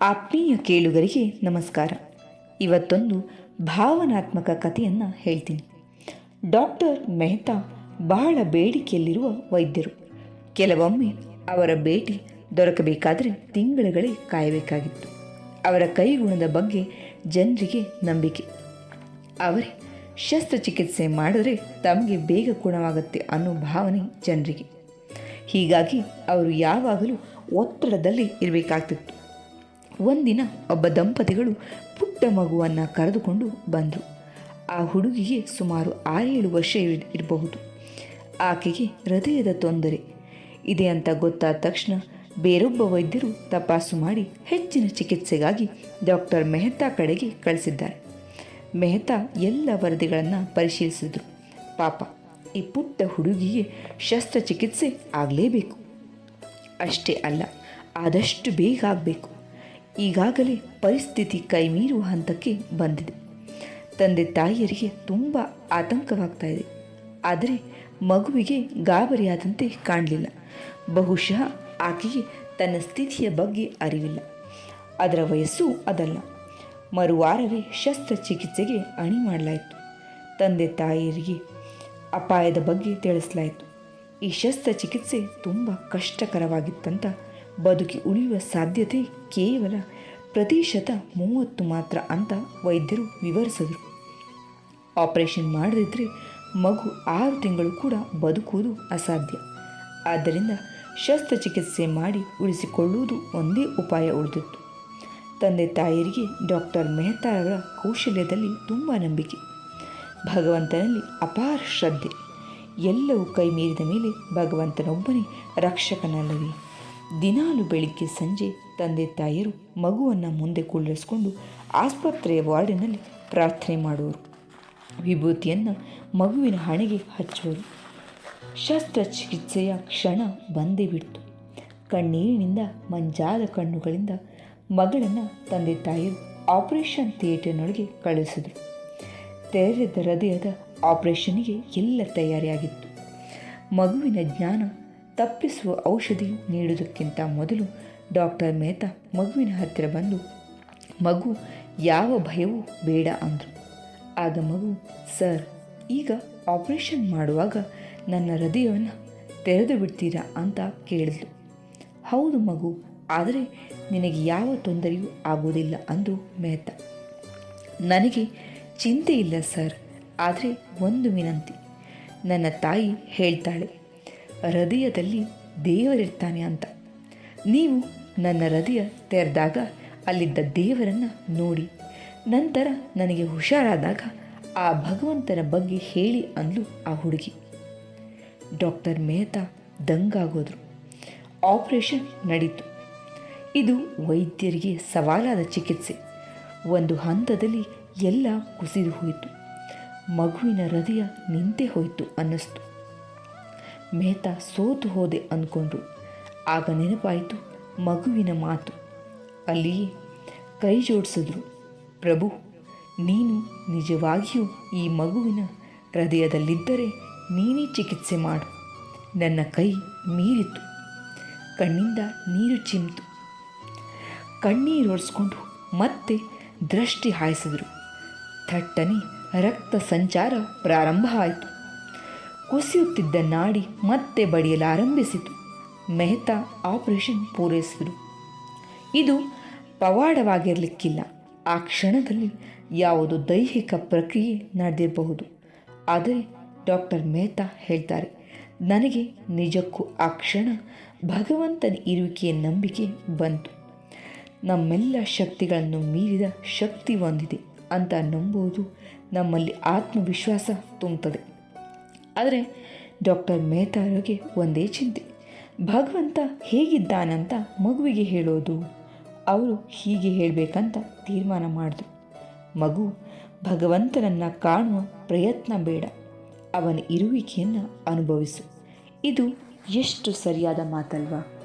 ಆತ್ಮೀಯ ಕೇಳುಗರಿಗೆ ನಮಸ್ಕಾರ. ಇವತ್ತೊಂದು ಭಾವನಾತ್ಮಕ ಕಥೆಯನ್ನು ಹೇಳ್ತೀನಿ. ಡಾಕ್ಟರ್ ಮೆಹ್ತಾ ಬಹಳ ಬೇಡಿಕೆಯಲ್ಲಿರುವ ವೈದ್ಯರು. ಕೆಲವೊಮ್ಮೆ ಅವರ ಭೇಟಿ ದೊರಕಬೇಕಾದರೆ ತಿಂಗಳುಗಳೇ ಕಾಯಬೇಕಾಗಿತ್ತು. ಅವರ ಕೈಗುಣದ ಬಗ್ಗೆ ಜನರಿಗೆ ನಂಬಿಕೆ. ಅವರೇ ಶಸ್ತ್ರಚಿಕಿತ್ಸೆ ಮಾಡಿದ್ರೆ ತಮಗೆ ಬೇಗ ಗುಣವಾಗುತ್ತೆ ಅನ್ನೋ ಭಾವನೆ ಜನರಿಗೆ. ಹೀಗಾಗಿ ಅವರು ಯಾವಾಗಲೂ ಒತ್ತಡದಲ್ಲಿ ಇರಬೇಕಾಗ್ತಿತ್ತು. ಒಂದಿನ ಒಬ್ಬ ದಂಪತಿಗಳು ಪುಟ್ಟ ಮಗುವನ್ನು ಕರೆದುಕೊಂಡು ಬಂದರು. ಆ ಹುಡುಗಿಗೆ ಸುಮಾರು ಆರೇಳು ವರ್ಷ ಇರ್- ಇರಬಹುದು. ಆಕೆಗೆ ಹೃದಯದ ತೊಂದರೆ. ಇದೆ ಅಂತ ಗೊತ್ತಾದ ತಕ್ಷಣ ಬೇರೊಬ್ಬ ವೈದ್ಯರು ತಪಾಸು ಮಾಡಿ ಹೆಚ್ಚಿನ ಚಿಕಿತ್ಸೆಗಾಗಿ ಡಾಕ್ಟರ್ ಮೆಹ್ತಾ ಕಡೆಗೆ ಕಳಿಸಿದ್ದಾರೆ. ಮೆಹ್ತಾ ಎಲ್ಲ ವರದಿಗಳನ್ನು ಪರಿಶೀಲಿಸಿದರು. ಪಾಪ, ಈ ಪುಟ್ಟ ಹುಡುಗಿಗೆ ಶಸ್ತ್ರಚಿಕಿತ್ಸೆ ಆಗಲೇಬೇಕು. ಅಷ್ಟೇ ಅಲ್ಲ, ಆದಷ್ಟು ಬೇಗ ಆಗಬೇಕು. ಈಗಾಗಲೇ ಪರಿಸ್ಥಿತಿ ಕೈಮೀರುವ ಹಂತಕ್ಕೆ ಬಂದಿದೆ. ತಂದೆ ತಾಯಿಯರಿಗೆ ತುಂಬ ಆತಂಕವಾಗ್ತಾ ಇದೆ. ಆದರೆ ಮಗುವಿಗೆ ಗಾಬರಿಯಾದಂತೆ ಕಾಣಲಿಲ್ಲ. ಬಹುಶಃ ಆಕೆಗೆ ತನ್ನ ಸ್ಥಿತಿಯ ಬಗ್ಗೆ ಅರಿವಿಲ್ಲ. ಅದರ ವಯಸ್ಸು ಅದಲ್ಲ. ಮರುವಾರವೇ ಶಸ್ತ್ರಚಿಕಿತ್ಸೆಗೆ ಅಣಿ ಮಾಡಲಾಯಿತು. ತಂದೆ ತಾಯಿಯರಿಗೆ ಅಪಾಯದ ಬಗ್ಗೆ ತಿಳಿಸಲಾಯಿತು. ಈ ಶಸ್ತ್ರಚಿಕಿತ್ಸೆ ತುಂಬ ಕಷ್ಟಕರವಾಗಿತ್ತಂತ ಬದುಕಿ ಉಳಿಯುವ ಸಾಧ್ಯತೆ ಕೇವಲ ಪ್ರತಿಶತ ಮೂವತ್ತು ಮಾತ್ರ ಅಂತ ವೈದ್ಯರು ವಿವರಿಸಿದರು. ಆಪರೇಷನ್ ಮಾಡದಿದ್ದರೆ ಮಗು ಆರು ತಿಂಗಳು ಕೂಡ ಬದುಕುವುದು ಅಸಾಧ್ಯ. ಆದ್ದರಿಂದ ಶಸ್ತ್ರಚಿಕಿತ್ಸೆ ಮಾಡಿ ಉಳಿಸಿಕೊಳ್ಳುವುದು ಒಂದೇ ಉಪಾಯ ಉಳಿದಿತ್ತು. ತಂದೆ ತಾಯಿಯರಿಗೆ ಡಾಕ್ಟರ್ ಮೆಹ್ತಾ ಅವರ ಕೌಶಲ್ಯದಲ್ಲಿ ತುಂಬ ನಂಬಿಕೆ. ಭಗವಂತನಲ್ಲಿ ಅಪಾರ ಶ್ರದ್ಧೆ. ಎಲ್ಲವೂ ಕೈ ಮೀರಿದ ಮೇಲೆ ಭಗವಂತನೊಬ್ಬನೇ ರಕ್ಷಕನಲ್ಲವೇ? ದಿನಾಲು ಬೆಳಿಗ್ಗೆ ಸಂಜೆ ತಂದೆ ತಾಯಿಯರು ಮಗುವನ್ನು ಮುಂದೆ ಕುಳ್ಳಿರಿಸ್ಕೊಂಡು ಆಸ್ಪತ್ರೆಯ ವಾರ್ಡಿನಲ್ಲಿ ಪ್ರಾರ್ಥನೆ ಮಾಡುವರು. ವಿಭೂತಿಯನ್ನು ಮಗುವಿನ ಹಣೆಗೆ ಹಚ್ಚುವರು. ಶಸ್ತ್ರಚಿಕಿತ್ಸೆಯ ಕ್ಷಣ ಬಂದೇ ಬಿಡ್ತು. ಕಣ್ಣೀರಿನಿಂದ ಮಂಜಾದ ಕಣ್ಣುಗಳಿಂದ ಮಗಳನ್ನು ತಂದೆ ತಾಯಿಯರು ಆಪರೇಷನ್ ಥಿಯೇಟರ್ನೊಳಗೆ ಕಳುಹಿಸಿದರು. ತೆರೆದ ಹೃದಯದ ಆಪರೇಷನ್ನಿಗೆ ಎಲ್ಲ ತಯಾರಿಯಾಗಿತ್ತು. ಮಗುವಿನ ಜ್ಞಾನ ತಪ್ಪಿಸುವ ಔಷಧಿ ನೀಡುವುದಕ್ಕಿಂತ ಮೊದಲು ಡಾಕ್ಟರ್ ಮೆಹ್ತಾ ಮಗುವಿನ ಹತ್ತಿರ ಬಂದು, ಮಗು, ಯಾವ ಭಯವೂ ಬೇಡ ಅಂದರು. ಆಗ ಮಗು, ಸರ್, ಈಗ ಆಪರೇಷನ್ ಮಾಡುವಾಗ ನನ್ನ ಹೃದಯವನ್ನು ತೆರೆದು ಬಿಡ್ತೀರಾ ಅಂತ ಕೇಳಿದ್ಲು. ಹೌದು ಮಗು, ಆದರೆ ನಿನಗೆ ಯಾವ ತೊಂದರೆಯೂ ಆಗುವುದಿಲ್ಲ ಅಂದು ಮೆಹ್ತಾ. ನನಗೆ ಚಿಂತೆ ಇಲ್ಲ ಸರ್, ಆದರೆ ಒಂದು ವಿನಂತಿ. ನನ್ನ ತಾಯಿ ಹೇಳ್ತಾಳೆ ಹೃದಯದಲ್ಲಿ ದೇವರಿರ್ತಾನೆ ಅಂತ. ನೀವು ನನ್ನ ಹೃದಯ ತೆರೆದಾಗ ಅಲ್ಲಿದ್ದ ದೇವರನ್ನು ನೋಡಿ, ನಂತರ ನನಗೆ ಹುಷಾರಾದಾಗ ಆ ಭಗವಂತನ ಬಗ್ಗೆ ಹೇಳಿ ಅಂದ್ಲು ಆ ಹುಡುಗಿ. ಡಾಕ್ಟರ್ ಮೆಹ್ತಾ ದಂಗಾಗೋದ್ರು. ಆಪರೇಷನ್ ನಡೀತು. ಇದು ವೈದ್ಯರಿಗೆ ಸವಾಲಾದ ಚಿಕಿತ್ಸೆ. ಒಂದು ಹಂತದಲ್ಲಿ ಎಲ್ಲ ಕುಸಿದು ಹೋಯಿತು. ಮಗುವಿನ ಹೃದಯ ನಿಂತೇ ಹೋಯಿತು ಅನ್ನಿಸ್ತು. ಮೆಹ್ತಾ ಸೋತು ಹೋದೆ ಅಂದ್ಕೊಂಡ್ರು ಆಗ ನೆನಪಾಯಿತು ಮಗುವಿನ ಮಾತು. ಅಲ್ಲಿಯೇ ಕೈ ಜೋಡಿಸಿದ್ರು. ಪ್ರಭು, ನೀನು ನಿಜವಾಗಿಯೂ ಈ ಮಗುವಿನ ಹೃದಯದಲ್ಲಿದ್ದರೆ ನೀನೇ ಚಿಕಿತ್ಸೆ ಮಾಡು. ನನ್ನ ಕೈ ಮೀರಿತು ಕಣ್ಣಿಂದ ನೀರು ಚಿಮ್ತು ಕಣ್ಣೀರೊರೆಸ್ಕೊಂಡು ಮತ್ತೆ ದೃಷ್ಟಿ ಹಾಯಿಸಿದ್ರು. ಥಟ್ಟನೆ ರಕ್ತ ಸಂಚಾರ ಪ್ರಾರಂಭ ಆಯಿತು. ಕುಸಿಯುತ್ತಿದ್ದ ನಾಡಿ ಮತ್ತೆ ಬಡಿಯಲಾರಂಭಿಸಿತು ಮೆಹ್ತಾ ಆಪರೇಷನ್ ಪೂರೈಸಿದರು. ಇದು ಪವಾಡವಾಗಿರಲಿಕ್ಕಿಲ್ಲ. ಆ ಕ್ಷಣದಲ್ಲಿ ಯಾವುದು ದೈಹಿಕ ಪ್ರಕ್ರಿಯೆ ನಡೆದಿರಬಹುದು. ಆದರೆ ಡಾಕ್ಟರ್ ಮೆಹ್ತಾ ಹೇಳ್ತಾರೆ, ನನಗೆ ನಿಜಕ್ಕೂ ಆ ಕ್ಷಣ ಭಗವಂತನ ಇರುವಿಕೆಯ ನಂಬಿಕೆ ಬಂತು. ನಮ್ಮೆಲ್ಲ ಶಕ್ತಿಗಳನ್ನು ಮೀರಿದ ಶಕ್ತಿ ಹೊಂದಿದೆ ಅಂತ ನಂಬುವುದು ನಮ್ಮಲ್ಲಿ ಆತ್ಮವಿಶ್ವಾಸ ತುಂಬುತ್ತದೆ. ಆದರೆ ಡಾಕ್ಟರ್ ಮೆಹ್ತಾರಿಗೆ ಒಂದೇ ಚಿಂತೆ. ಭಗವಂತ ಹೇಗಿದ್ದಾನಂತ ಮಗುವಿಗೆ ಹೇಳೋದು. ಅವರು ಹೀಗೆ ಹೇಳಬೇಕಂತ ತೀರ್ಮಾನ ಮಾಡಿದ್ರು. ಮಗು ಭಗವಂತನನ್ನು ಕಾಣುವ ಪ್ರಯತ್ನ ಬೇಡ. ಅವನ ಇರುವಿಕೆಯನ್ನು ಅನುಭವಿಸು. ಇದು ಎಷ್ಟು ಸರಿಯಾದ ಮಾತಲ್ವಾ?